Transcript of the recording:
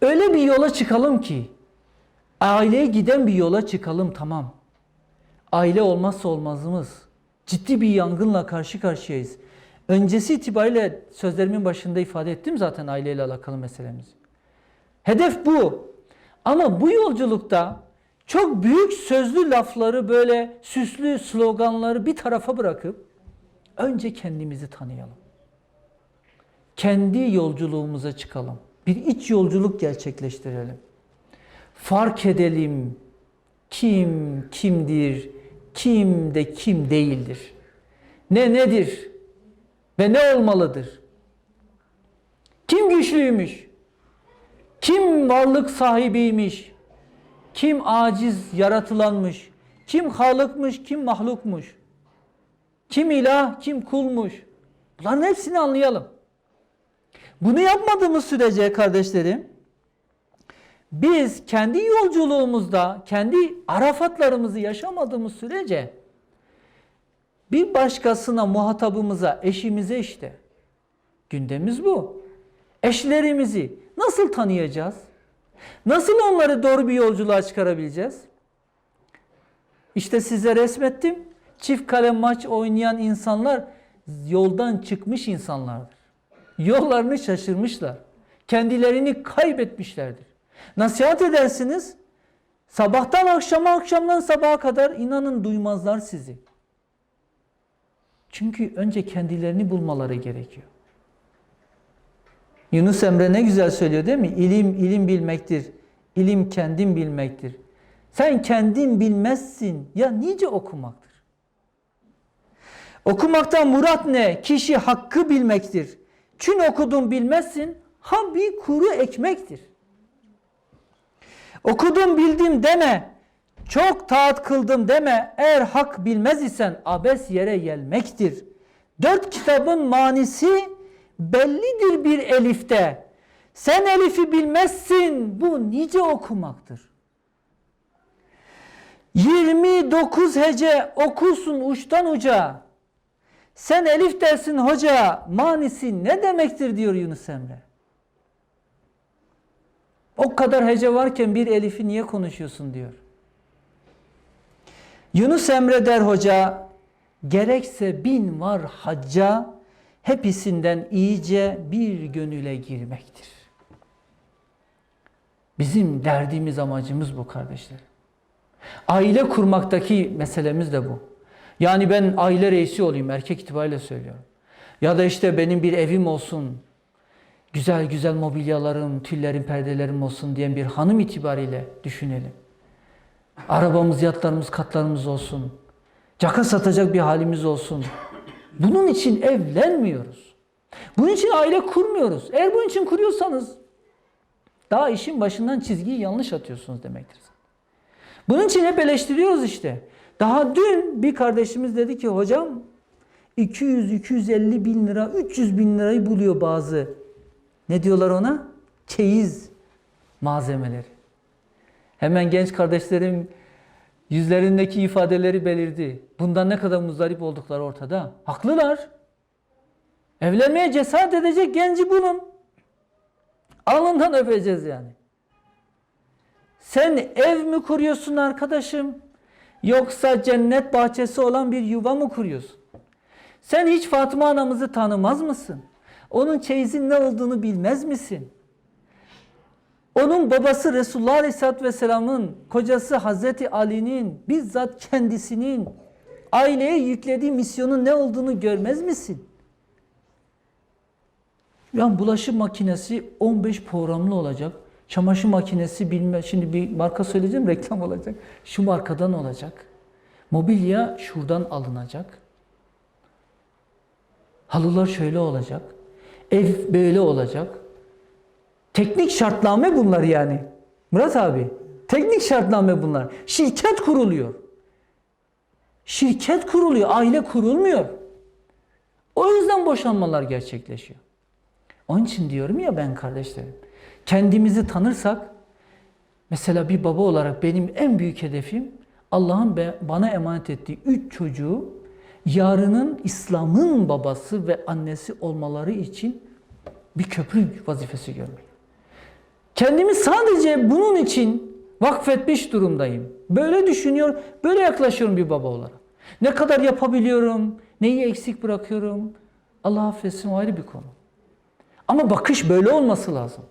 Öyle bir yola çıkalım ki aileye giden bir yola çıkalım tamam. Aile olmazsa olmazımız. Ciddi bir yangınla karşı karşıyayız. Öncesi itibariyle sözlerimin başında ifade ettim zaten aileyle alakalı meselemizi. Hedef bu. Ama bu yolculukta çok büyük sözlü lafları böyle süslü sloganları bir tarafa bırakıp önce kendimizi tanıyalım. Kendi yolculuğumuza çıkalım. Bir iç yolculuk gerçekleştirelim. Fark edelim kim kimdir, kim de kim değildir. Ne nedir ve ne olmalıdır? Kim güçlüymüş? Kim varlık sahibiymiş? Kim aciz yaratılanmış? Kim halıkmış, kim mahlukmuş? Kim ilah, kim kulmuş? Bunların hepsini anlayalım. Bunu yapmadığımız sürece kardeşlerim, biz kendi yolculuğumuzda, kendi arafatlarımızı yaşamadığımız sürece bir başkasına, muhatabımıza, eşimize işte. Gündemimiz bu. Eşlerimizi nasıl tanıyacağız? Nasıl onları doğru bir yolculuğa çıkarabileceğiz? İşte size resmettim. Çift kalem maç oynayan insanlar yoldan çıkmış insanlardır. Yollarını şaşırmışlar. Kendilerini kaybetmişlerdir. Nasihat edersiniz. Sabahtan akşama, akşamdan sabaha kadar inanın duymazlar sizi. Çünkü önce kendilerini bulmaları gerekiyor. Yunus Emre ne güzel söylüyor değil mi? İlim ilim bilmektir. İlim kendin bilmektir. Sen kendin bilmezsin. Ya nice okumaktır. Okumaktan murat ne? Kişi hakkı bilmektir. Çün okudun bilmezsin. Ha bir kuru ekmektir. Okudum bildim deme. Çok taat kıldım deme. Eğer hak bilmez isen abes yere gelmektir. Dört kitabın manisi bellidir bir elifte. Sen elifi bilmezsin. Bu nice okumaktır. 29 hece okursun uçtan uca. Sen elif dersin hoca. Manisi ne demektir diyor Yunus Emre. O kadar hece varken bir elifi niye konuşuyorsun diyor. Yunus Emre der hoca, gerekse bin var hacca, hepsinden iyice bir gönüle girmektir. Bizim derdimiz amacımız bu kardeşler. Aile kurmaktaki meselemiz de bu. Yani ben aile reisi olayım erkek itibariyle söylüyorum. Ya da işte benim bir evim olsun, güzel güzel mobilyalarım, tüllerim, perdelerim olsun diyen bir hanım itibariyle düşünelim. Arabamız, yatlarımız, katlarımız olsun. Caka satacak bir halimiz olsun. Bunun için evlenmiyoruz. Bunun için aile kurmuyoruz. Eğer bunun için kuruyorsanız daha işin başından çizgiyi yanlış atıyorsunuz demektir. Bunun için hep eleştiriyoruz işte. Daha dün bir kardeşimiz dedi ki hocam 200-250 bin lira, 300 bin lirayı buluyor bazı. Ne diyorlar ona? Çeyiz malzemeleri. Hemen genç kardeşlerim yüzlerindeki ifadeleri belirdi. Bundan ne kadar muzdarip oldukları ortada. Haklılar. Evlenmeye cesaret edecek genci bulun. Alnından öpeceğiz yani. Sen ev mi kuruyorsun arkadaşım? Yoksa cennet bahçesi olan bir yuva mı kuruyorsun? Sen hiç Fatıma anamızı tanımaz mısın? Onun çeyizin ne olduğunu bilmez misin? Onun babası Resulullah Aleyhisselatü Vesselam'ın, kocası Hazreti Ali'nin, bizzat kendisinin aileye yüklediği misyonun ne olduğunu görmez misin? Yani bulaşık makinesi 15 programlı olacak. Çamaşır makinesi bilme, şimdi bir marka söyleyeceğim reklam olacak. Şu markadan olacak. Mobilya şuradan alınacak. Halılar şöyle olacak. Ev böyle olacak. Teknik şartname bunlar yani. Murat abi. Teknik şartname bunlar. Şirket kuruluyor. Şirket kuruluyor. Aile kurulmuyor. O yüzden boşanmalar gerçekleşiyor. Onun için diyorum ya ben kardeşlerim. Kendimizi tanırsak mesela bir baba olarak benim en büyük hedefim Allah'ın bana emanet ettiği üç çocuğu yarının İslam'ın babası ve annesi olmaları için bir köprü vazifesi görmek. Kendimi sadece bunun için vakfetmiş durumdayım. Böyle düşünüyor, böyle yaklaşıyorum bir baba olarak. Ne kadar yapabiliyorum, neyi eksik bırakıyorum. Allah affetsin o ayrı bir konu. Ama bakış böyle olması lazım.